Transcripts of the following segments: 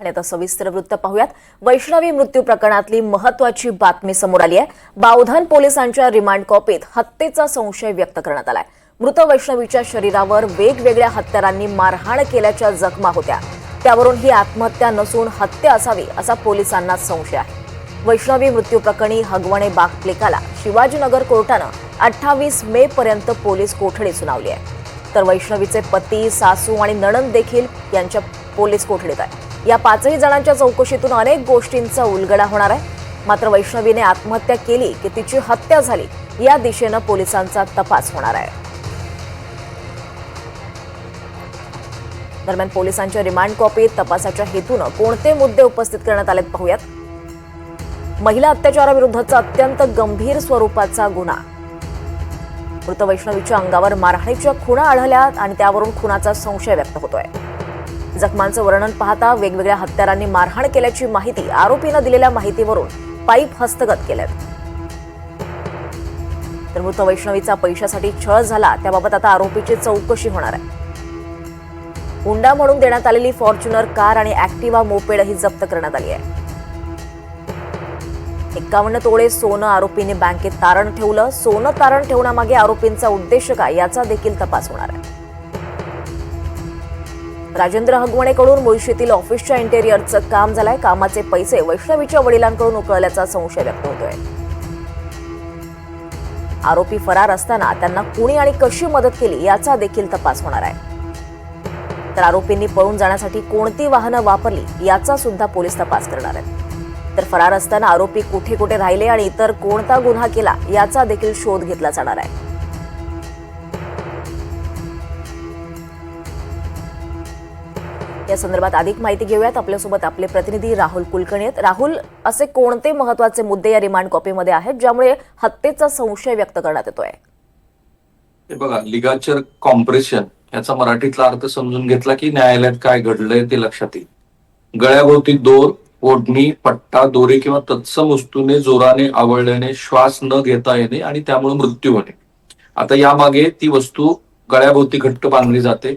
आणि आता सविस्तर वृत्त पाहूयात. वैष्णवी मृत्यू प्रकरणातली महत्वाची बातमी समोर आली आहे. बावधन पोलिसांच्या रिमांड कॉपीत हत्येचा संशय व्यक्त करण्यात आलाय. मृत वैष्णवीच्या शरीरावर वेगवेगळ्या हत्यारांनी मारहाण केल्याच्या जखमा होत्या. त्यावरून ही आत्महत्या नसून हत्या असावी असा पोलिसांना संशय आहे. वैष्णवी मृत्यू प्रकरणी हगवणे बागप्लेकाला शिवाजीनगर कोर्टानं अठ्ठावीस मे पर्यंत पोलीस कोठडी सुनावली आहे. तर वैष्णवीचे पती सासू आणि नणंद देखील यांच्या पोलीस कोठडीत आहे या पाचही जणांच्या चौकशीतून अनेक गोष्टींचा उलगडा होणार आहे. मात्र वैष्णवीने आत्महत्या केली की तिची हत्या झाली या दिशेनं पोलिसांचा तपास होणार आहे. दरम्यान पोलिसांच्या रिमांड कॉपीत तपासाच्या हेतूनं कोणते मुद्दे उपस्थित करण्यात आलेत पाहूयात. महिला अत्याचाराविरुद्धचा अत्यंत गंभीर स्वरूपाचा गुन्हा. मृत वैष्णवीच्या अंगावर मारहाणीच्या खुणा आढळल्या आणि त्यावरून खुनाचा संशय व्यक्त होतोय. जखमांचं वर्णन पाहता वेगवेगळ्या हत्यारांनी मारहाण केल्याची माहिती आरोपीनं दिलेल्या माहितीवरून पाईप हस्तगत केल्यात. तर मृत वैष्णवीचा पैशासाठी छळ झाला त्याबाबत आता आरोपीची चौकशी होणार आहे. हुंडा म्हणून देण्यात आलेली फॉर्च्युनर कार आणि ऍक्टिवा मोपेडही जप्त करण्यात आली आहे. एक्कावन्न तोळे सोनं आरोपींनी बँकेत तारण ठेवलं. सोनं तारण ठेवण्यामागे आरोपींचा उद्देश काय याचा देखील तपास होणार आहे. राजेंद्र हगवणेकडून मुळशीतील ऑफिसच्या इंटेरियरचं काम झालंय. कामाचे पैसे वैष्णवीच्या वडिलांकडून उकळल्याचा संशय व्यक्त होतोय. आरोपी फरार असताना त्यांना कुणी आणि कशी मदत केली याचा देखील तपास होणार आहे. तर आरोपींनी पळून जाण्यासाठी कोणती वाहनं वापरली याचा सुद्धा पोलीस तपास करणार आहेत. तर फरार असताना आरोपी कुठे कुठे राहिले आणि इतर कोणता गुन्हा केला याचा देखील शोध घेतला जाणार आहे. या संदर्भात अधिक माहिती घेऊयात. आपल्यासोबत आपले प्रतिनिधी राहुल कुलकर्णी आहेत. राहुल असे कोणते महत्त्वाचे मुद्दे या रिमांड कॉपीमध्ये आहेत ज्यामुळे हत्येचा संशय व्यक्त करण्यात येतोय? हे बघा लिगाचर कॉम्प्रेशन याचा मराठीतला अर्थ समजून घेतला की न्यायालयात काय घडलंय ते लक्षात येईल. गळ्याभोवती दोर ओढणी पट्टा दोरे किंवा तत्सम वस्तूने जोराने आवळल्याने श्वास न घेता येणे आणि त्यामुळे मृत्यू होणे. आता यामागे ती वस्तू गळ्याभोवती घट्ट बांधली जाते.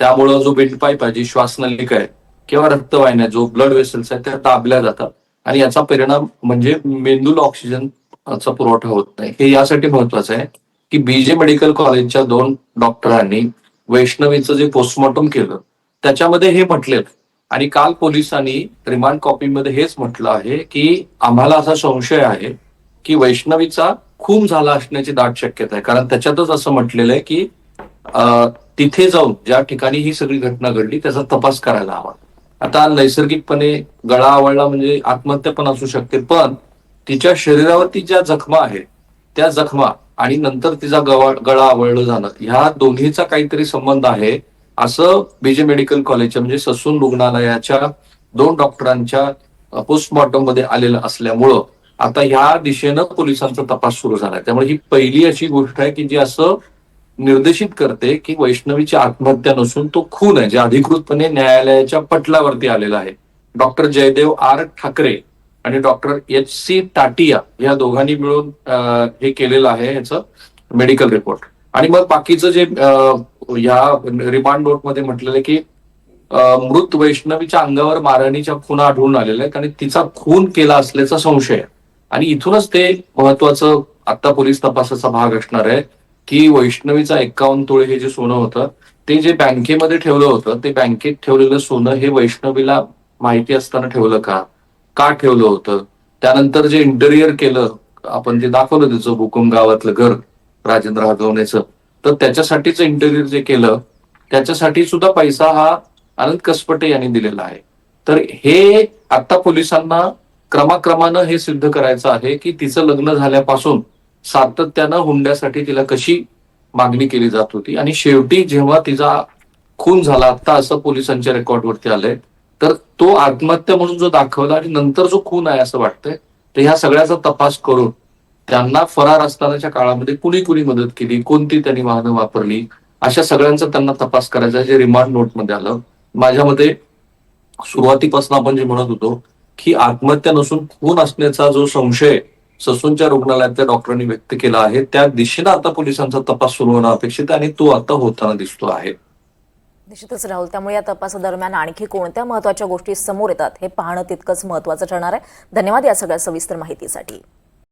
त्यामुळं जो विंडपाईप आहे जी श्वासनलिका आहे किंवा रक्तवाहिन्या जो ब्लड वेसल्स आहेत त्या दाबल्या जातात. आणि याचा परिणाम म्हणजे मेंदूला ऑक्सिजनचा पुरवठा होत नाही. हे यासाठी महत्वाचं आहे की बीजे मेडिकल कॉलेजच्या दोन डॉक्टरांनी वैष्णवीचं जे पोस्टमॉर्टम केलं त्याच्यामध्ये हे म्हटलेलं आणि काल पोलिसांनी रिमांड कॉपीमध्ये हेच म्हटलं आहे की आम्हाला असा संशय आहे की वैष्णवीचा खून झाला असण्याची दाट शक्यता आहे. कारण त्याच्यातच असं म्हटलेलं आहे की तिथे जाऊन ज्या ठिकाणी ही सगळी घटना घडली त्याचा तपास करायला हवा. आता नैसर्गिकपणे गळा आवळला म्हणजे आत्महत्या पण असू शकते पण तिच्या शरीरावरती ज्या जखमा आहेत त्या जखमा आणि नंतर तिचा गवा गळा आवळलं जाणं ह्या दोन्हीचा काहीतरी संबंध आहे असं बीजे मेडिकल कॉलेजच्या म्हणजे ससून रुग्णालयाच्या दोन डॉक्टरांच्या पोस्टमॉर्टममध्ये आलेलं असल्यामुळं आता ह्या दिशेनं पोलिसांचा तपास सुरू झालाय. त्यामुळे ही पहिली अशी गोष्ट आहे की जी असं निर्देशित करते की वैष्णवीची आत्महत्या नसून तो खून आहे जे अधिकृतपणे न्यायालयाच्या पटलावरती आलेला आहे. डॉक्टर जयदेव आर ठाकरे आणि डॉक्टर एच सी टाटिया या दोघांनी मिळून हे केलेलं आहे याचं मेडिकल रिपोर्ट. आणि मग बाकीचं जे या रिमांड नोटमध्ये म्हटलेलं की मृत वैष्णवीच्या अंगावर मारहाणीच्या खून आढळून आलेल्या आहेत आणि तिचा खून केला असल्याचा संशय आहे. आणि इथूनच ते महत्वाचं आता पोलीस तपासाचा भाग असणार आहे. की वैष्णवीचा एक्कावन्न तोळे हे जे सोनं होतं ते जे बँकेमध्ये ठेवलं होतं ते बँकेत ठेवलेलं सोनं हे वैष्णवीला माहिती असताना ठेवलं का? का ठेवलं होतं? त्यानंतर जे इंटेरियर केलं आपण जे दाखवलं त्याचं हुकुम गावातलं घर राजेंद्र हादवण्याचं तर त्याच्यासाठीचं इंटेरियर जे केलं त्याच्यासाठी सुद्धा पैसा हा अनंत कसपटे यांनी दिलेला आहे. तर हे आता पोलिसांना क्रमाक्रमानं हे सिद्ध करायचं आहे की तिचं लग्न झाल्यापासून सातत्यानं हुंड्यासाठी तिला कशी मागणी केली जात होती? आणि शेवटी जेव्हा तिचा खून झाला आता असं पोलिसांच्या रेकॉर्डवरती आलंय तर तो आत्महत्या म्हणून जो दाखवला आणि नंतर जो खून आहे असं वाटतंय तर ह्या सगळ्याचा तपास करून त्यांना फरार असतानाच्या काळामध्ये कुणी कुणी मदत केली कोणती त्यांनी वाहनं वापरली अशा सगळ्यांचा त्यांना तपास करायचा जे रिमांड नोटमध्ये आलं. माझ्या मते सुरुवातीपासून आपण जे म्हणत होतो की आत्महत्या नसून खून असण्याचा जो संशय ससूनच्या रुग्णालयातल्या डॉक्टरांनी व्यक्त केला आहे. त्या दिशेनं आता पोलिसांचा तपास सुरू होणं अपेक्षित आहे आणि तो आता होताना दिसतो आहे. निश्चितच राहुल त्यामुळे या तपासादरम्यान आणखी कोणत्या महत्त्वाच्या गोष्टी समोर येतात हे पाहणं तितकंच महत्वाचं ठरणार आहे. धन्यवाद या सगळ्या सविस्तर माहितीसाठी.